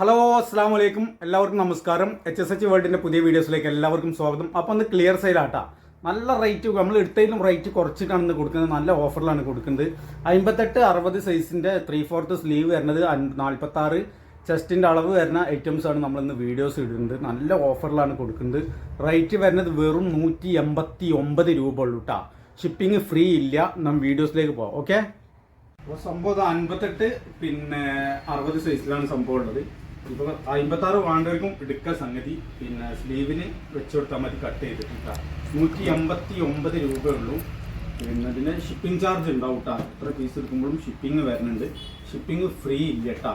Hello അസ്സാം വലൈക്കും എല്ലാവർക്കും നമസ്കാരം. എച്ച് എസ് എച്ച് വേൾഡിന്റെ പുതിയ വീഡിയോസിലേക്ക് എല്ലാവർക്കും സ്വാഗതം. അപ്പോൾ ഒന്ന് ക്ലിയർ സെയിലാട്ടാ നല്ല റേറ്റ് നമ്മൾ എടുത്തതിലും റേറ്റ് കുറച്ചിട്ടാണ് കൊടുക്കുന്നത്. നല്ല ഓഫറിലാണ് കൊടുക്കുന്നത്. അമ്പത്തെട്ട് അറുപത് സൈസിന്റെ ത്രീ ഫോർത്ത് സ്ലീവ് വരുന്നത് നാൽപ്പത്താറ് ചെസ്റ്റിന്റെ അളവ് വരുന്ന ഐറ്റംസ് ആണ് നമ്മൾ ഇന്ന് വീഡിയോസ് ഇടുന്നത്. നല്ല ഓഫറിലാണ് കൊടുക്കുന്നത്. റേറ്റ് വരുന്നത് വെറും നൂറ്റി എൺപത്തി ഒമ്പത് രൂപ ഉള്ളൂ കേട്ടോ ഷിപ്പിംഗ് ഫ്രീ ഇല്ല. നമ്മൾ വീഡിയോസിലേക്ക് പോവാം. ഓക്കെ അപ്പോൾ സംഭവം അൻപത്തെട്ട് പിന്നെ അറുപത് സൈസിലാണ് സംഭവം ഉള്ളത്. ഇപ്പോൾ അമ്പത്താറ് വാണ്ടവർക്കും എടുക്കുക സംഗതി പിന്നെ സ്ലീവിന് വെച്ച് കൊടുത്താൽ മതി കട്ട് ചെയ്തിട്ട് നൂറ്റി എൺപത്തി ഒമ്പത് രൂപയേ ഉള്ളൂ. പിന്നെ ഇതിന് ഷിപ്പിംഗ് ചാർജ് ഉണ്ടാവും കേട്ടോ എത്ര പീസ് എടുക്കുമ്പോഴും ഷിപ്പിംഗ് വരുന്നുണ്ട്. ഷിപ്പിംഗ് ഫ്രീ ഇല്ല കേട്ടോ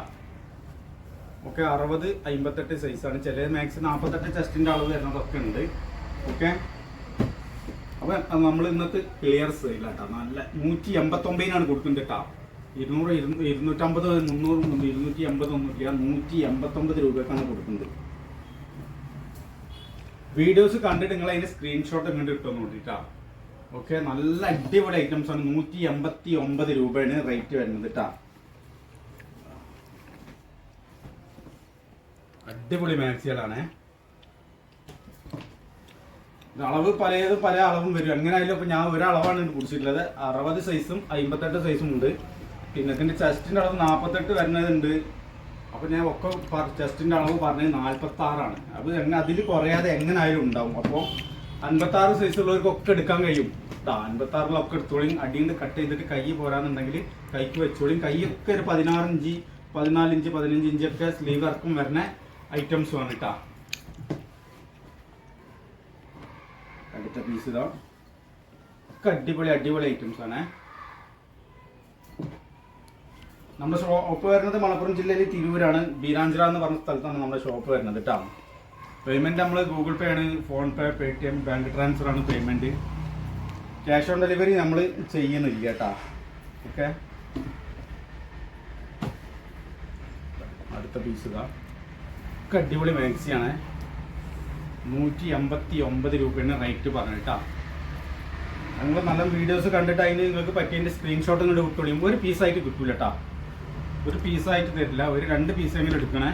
ഓക്കെ അറുപത് അമ്പത്തെട്ട് സൈസാണ് ചില മാക്സ് നാൽപ്പത്തെട്ട് ചെസ്റ്റിന്റെ അളവ് വരുന്നതൊക്കെ ഉണ്ട്. ഓക്കെ? അപ്പൊ നമ്മൾ ഇന്നത്തെ ക്ലിയർ സെയിലാട്ടോ നല്ല നൂറ്റി എൺപത്തൊമ്പതിനാണ് കൊടുക്കുന്നത് കേട്ടോ ഇരുന്നൂറ് ഇരുന്നൂ- ഇരുന്നൂറ്റമ്പത് മുന്നൂറ് ഇരുന്നൂറ്റി എൺപത് ഒന്നുമില്ല നൂറ്റി എൺപത്തൊമ്പത് രൂപക്കാണ് കൊടുക്കുന്നത്. വീഡിയോസ് കണ്ടിട്ട് നിങ്ങൾ അതിന്റെ സ്ക്രീൻഷോട്ട് ഇങ്ങോട്ട് ഇട്ടു നോക്കിട്ടാ. ഓക്കെ നല്ല അടിപൊളി ഐറ്റംസ് ആണ്. നൂറ്റി എൺപത്തി ഒമ്പത് രൂപയാണ് റേറ്റ് വരുന്നത് കേട്ടാ അടിപൊളി മാക്സികളാണേ. അളവ് പലതും പല അളവും വരും. എങ്ങനെയായാലും ഇപ്പൊ ഞാൻ ഒരളവാണ് കുടിച്ചിട്ടുള്ളത്. അറുപത് സൈസും അമ്പത്തെട്ട് സൈസും ഉണ്ട്. പിന്നെ ഇതിന്റെ ചെസ്റ്റിന്റെ അളവ് നാൽപ്പത്തെട്ട് വരുന്നതുണ്ട്. അപ്പൊ ഞാൻ ഒക്കെ ചെസ്റ്റിന്റെ അളവ് പറഞ്ഞത് നാൽപ്പത്തി ആറാണ് അപ്പൊ എങ്ങനെ അതിൽ കുറയാതെ എങ്ങനെ ആയാലും ഉണ്ടാവും അപ്പോൾ സൈസ് ഉള്ളവർക്കൊക്കെ എടുക്കാൻ കഴിയും. കേട്ടോ അൻപത്തി ആറിലൊക്കെ എടുത്തോളിയും അടിയിൽ കട്ട് ചെയ്തിട്ട് കൈ പോരാന്നുണ്ടെങ്കിൽ കൈക്ക് വെച്ചോളിയും കൈയൊക്കെ ഒരു പതിനാറ് ഇഞ്ച് പതിനാല് ഇഞ്ച് പതിനഞ്ച് സ്ലീവ് ഇറക്കും വരുന്ന ഐറ്റംസ് ആണ് കേട്ടോ അടുത്ത പീസ് ഇതാ. ഒക്കെ അടിപൊളി അടിപൊളി ഐറ്റംസ് ആണ്. നമ്മുടെ ഷോപ്പ് വരുന്നത് മലപ്പുറം ജില്ലയിൽ തിരൂരാണ്. ബീരാഞ്ചിറ എന്ന് പറഞ്ഞ സ്ഥലത്താണ് നമ്മുടെ ഷോപ്പ് വരുന്നത് കേട്ടോ പേയ്മെന്റ് നമ്മൾ ഗൂഗിൾ പേ ആണ് PhonePe Paytm bank transfer ആണ് പേയ്മെന്റ് ക്യാഷ് ഓൺ ഡെലിവറി നമ്മൾ ചെയ്യുന്നില്ല കേട്ടോ ഓക്കെ അടുത്ത പീസ് ഇതാ. ഒക്കെ അടിപൊളി മാക്സിയാണ് നൂറ്റി എൺപത്തി ഒമ്പത് രൂപയാണ് റേറ്റ് പറഞ്ഞിട്ടാ നിങ്ങൾ നല്ല വീഡിയോസ് കണ്ടിട്ട് അതിന് നിങ്ങൾക്ക് പറ്റിയതിന്റെ സ്ക്രീൻഷോട്ട് ഇങ്ങോട്ട് വിട്ടുകൊള്ളിയും ഒരു പീസായിട്ട് കിട്ടൂല കേട്ടാ ഒരു പീസായിട്ട് തരില്ല. ഒരു രണ്ട് പീസെങ്കിലും എടുക്കണേ.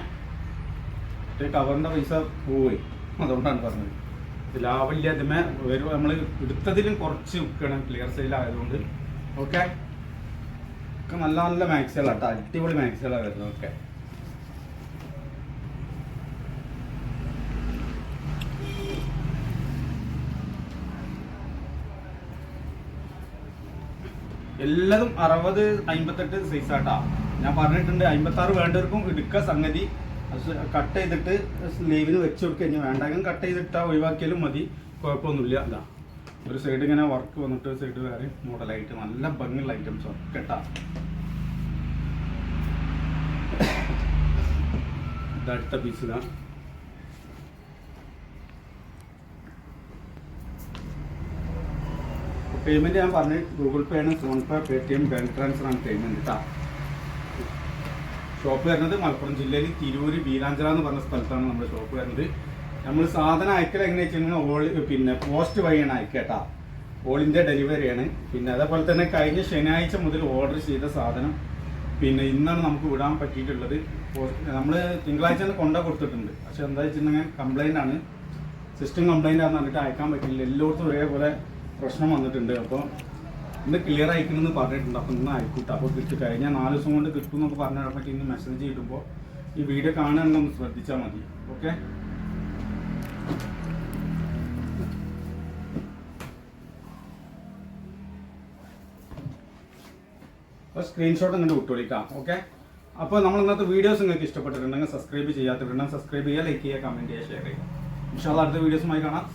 മറ്റേ ടവറിന്റെ പൈസ പോയി. അതുകൊണ്ടാണ് പറഞ്ഞത്. ലാഭമില്ല. ഇതിമേ ഒരു നമ്മൾ എടുത്തതിലും കുറച്ച് വിൽക്കണം. ക്ലിയർ സെയിൽ ആയതുകൊണ്ട്. ഓക്കെ ഒക്കെ നല്ല നല്ല മാക്സികളാട്ടോ. അടിപൊളി മാക്സുകളാണ് വരുന്നത്. ഓക്കെ എല്ലാതും അറുപത് അമ്പത്തെട്ട് സൈസാട്ടാ ഞാൻ പറഞ്ഞിട്ടുണ്ട് അമ്പത്തി ആറ് വേണ്ടവർക്കും എടുക്ക സംഗതി. കട്ട് ചെയ്തിട്ട് സ്ലീവിന് വെച്ച് കൊടുക്കുക. ഇനി വേണ്ടെങ്കിൽ കട്ട് ചെയ്തിട്ടാ ഒഴിവാക്കിയാലും മതി. കുഴപ്പമൊന്നുമില്ല. അതാ ഒരു സൈഡ് ഇങ്ങനെ വർക്ക് വന്നിട്ട് ഒരു സൈഡ് വേറെ മോഡലായിട്ട് നല്ല ഭംഗിയുള്ള ഐറ്റംസ് ആണ്. കേട്ടാ? ഇതടുത്ത പീസ് ഇതാ. പേയ്മെന്റ് ഞാൻ പറഞ്ഞു ഗൂഗിൾ പേ ആണ് PhonePe Paytm bank transfer ആണ് പേയ്മെന്റ് കേട്ടോ? ഷോപ്പ് വരുന്നത് മലപ്പുറം ജില്ലയിൽ തിരൂര് ബീരാഞ്ചിറ എന്ന് പറഞ്ഞ സ്ഥലത്താണ് നമ്മുടെ ഷോപ്പ് വരുന്നത്. നമ്മൾ സാധനം അയക്കൽ എങ്ങനെയാ വെച്ചിട്ടുണ്ടെങ്കിൽ ഓൾ പിന്നെ പോസ്റ്റ് വഴിയാണ് അയക്കേട്ടാ. ഓൾ ഇന്ത്യ ഡെലിവറിയാണ് പിന്നെ അതേപോലെ തന്നെ കഴിഞ്ഞ ശനിയാഴ്ച മുതൽ ഓർഡർ ചെയ്ത സാധനം പിന്നെ ഇന്നാണ് നമുക്ക് വിടാൻ പറ്റിയിട്ടുള്ളത്. നമ്മൾ തിങ്കളാഴ്ച തന്നെ കൊണ്ട കൊടുത്തിട്ടുണ്ട്. പക്ഷെ എന്താ വെച്ചിട്ടുണ്ടെങ്കിൽ കംപ്ലൈന്റ് ആണ്. സിസ്റ്റം കംപ്ലൈന്റ് ആണെന്ന് പറഞ്ഞിട്ട് അയക്കാൻ പറ്റില്ല. എല്ലായിടത്തും ഒരേപോലെ പ്രശ്നം വന്നിട്ടുണ്ട്. അപ്പോൾ ഇന്ന് ക്ലിയർ അയക്കണമെന്ന് പറഞ്ഞിട്ടുണ്ട്. അപ്പോൾ ഇന്ന് ആയിക്കോട്ടെ. അപ്പോൾ കിട്ടി കഴിഞ്ഞ നാല് ദിവസം കൊണ്ട് കിട്ടും എന്നൊക്കെ പറഞ്ഞപ്പോൾ ഇന്ന് മെസ്സേജ് കിട്ടുമ്പോൾ ഈ വീഡിയോ കാണാനൊന്ന് ശ്രദ്ധിച്ചാൽ മതി. ഓക്കെ അപ്പോൾ സ്ക്രീൻഷോട്ട് ഇങ്ങോട്ട് വിട്ടോളിക്കാം. ഓക്കെ അപ്പോൾ നമ്മൾ ഇന്നത്തെ വീഡിയോസ് നിങ്ങൾക്ക് ഇഷ്ടപ്പെട്ടിട്ടുണ്ടെങ്കിൽ സബ്സ്ക്രൈബ് ചെയ്യാത്തിട്ടുണ്ടെങ്കിൽ സബ്സ്ക്രൈബ് ചെയ്യുക ലൈക്ക് ചെയ്യുക കമന്റ് ചെയ്യുക ഷെയർ ചെയ്യുക. ഇൻഷാല്ല അടുത്ത വീഡിയോസുമായി കാണാം.